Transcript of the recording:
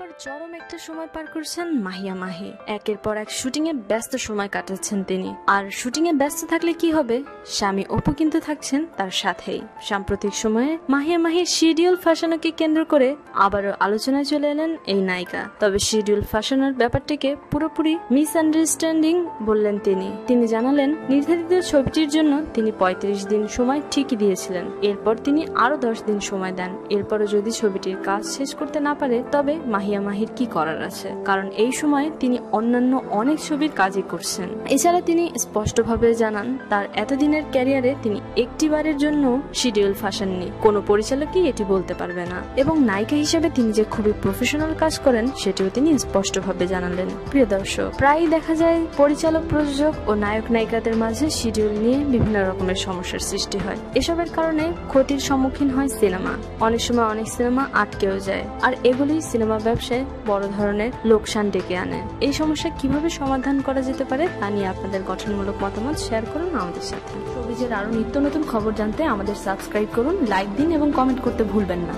এরপর চরম একটা সময় পার করছেন মাহিয়া মাহি। একের পর এক শুটিং এ ব্যস্ত সময় কাটাচ্ছেন তিনি। আর শুটিং এ ব্যস্ত থাকলে কি হবে? স্বামী অপু কিন্তু থাকছেন তার সাথেই। সাম্প্রতিক সময়ে মাহিয়া মাহির শিডিউল ফাঁসানোকে কেন্দ্র করে আবারও আলোচনায় চলে এলেন এই নায়িকা। তবে শিডিউল ফাঁসানোর ব্যাপারটিকে পুরোপুরি মিসআন্ডারস্ট্যান্ডিং বললেন তিনি। তিনি জানালেন, নির্ধারিত ছবিটির জন্য তিনি পঁয়ত্রিশ দিন সময় ঠিকই দিয়েছিলেন। এরপর তিনি আরও দশ দিন সময় দেন। এরপরও যদি ছবিটির কাজ শেষ করতে না পারে, তবে মাহিয়া মাহির কি করার আছে? কারণ এই সময় তিনি অন্যান্য অনেক ছবির কাজই করছেন। এছাড়া তিনি স্পষ্টভাবে জানান, তার এতদিনের ক্যারিয়ারে তিনি একটিবারের জন্য শিডিউল ফাঁসাননি। কোনো পরিচালকই এটি বলতে পারবে না। এবং নায়িকা হিসেবে তিনি যে খুবই প্রফেশনাল কাজ করেন, সেটিও তিনি স্পষ্টভাবে জানালেন। প্রিয় দর্শক, প্রায়ই দেখা যায় পরিচালক, প্রযোজক ও নায়ক নায়িকাদের মাঝে শিডিউল নিয়ে বিভিন্ন রকমের সমস্যার সৃষ্টি হয়। এসবের কারণে ক্ষতির সম্মুখীন হয় সিনেমা। অনেক সময় অনেক সিনেমা আটকেও যায়। আর এগুলি সিনেমা ব্যবসায় বড় ধরনের লোকসান ডেকে আনে। এই সমস্যা কীভাবে সমাধান করা যেতে পারে তা নিয়ে আপনাদের গঠনমূলক মতামত শেয়ার করুন আমাদের সাথে। সবিজের আরও নিত্য নতুন খবর জানতে আমাদের সাবস্ক্রাইব করুন লাইক দিন এবং কমেন্ট করতে ভুলবেন না।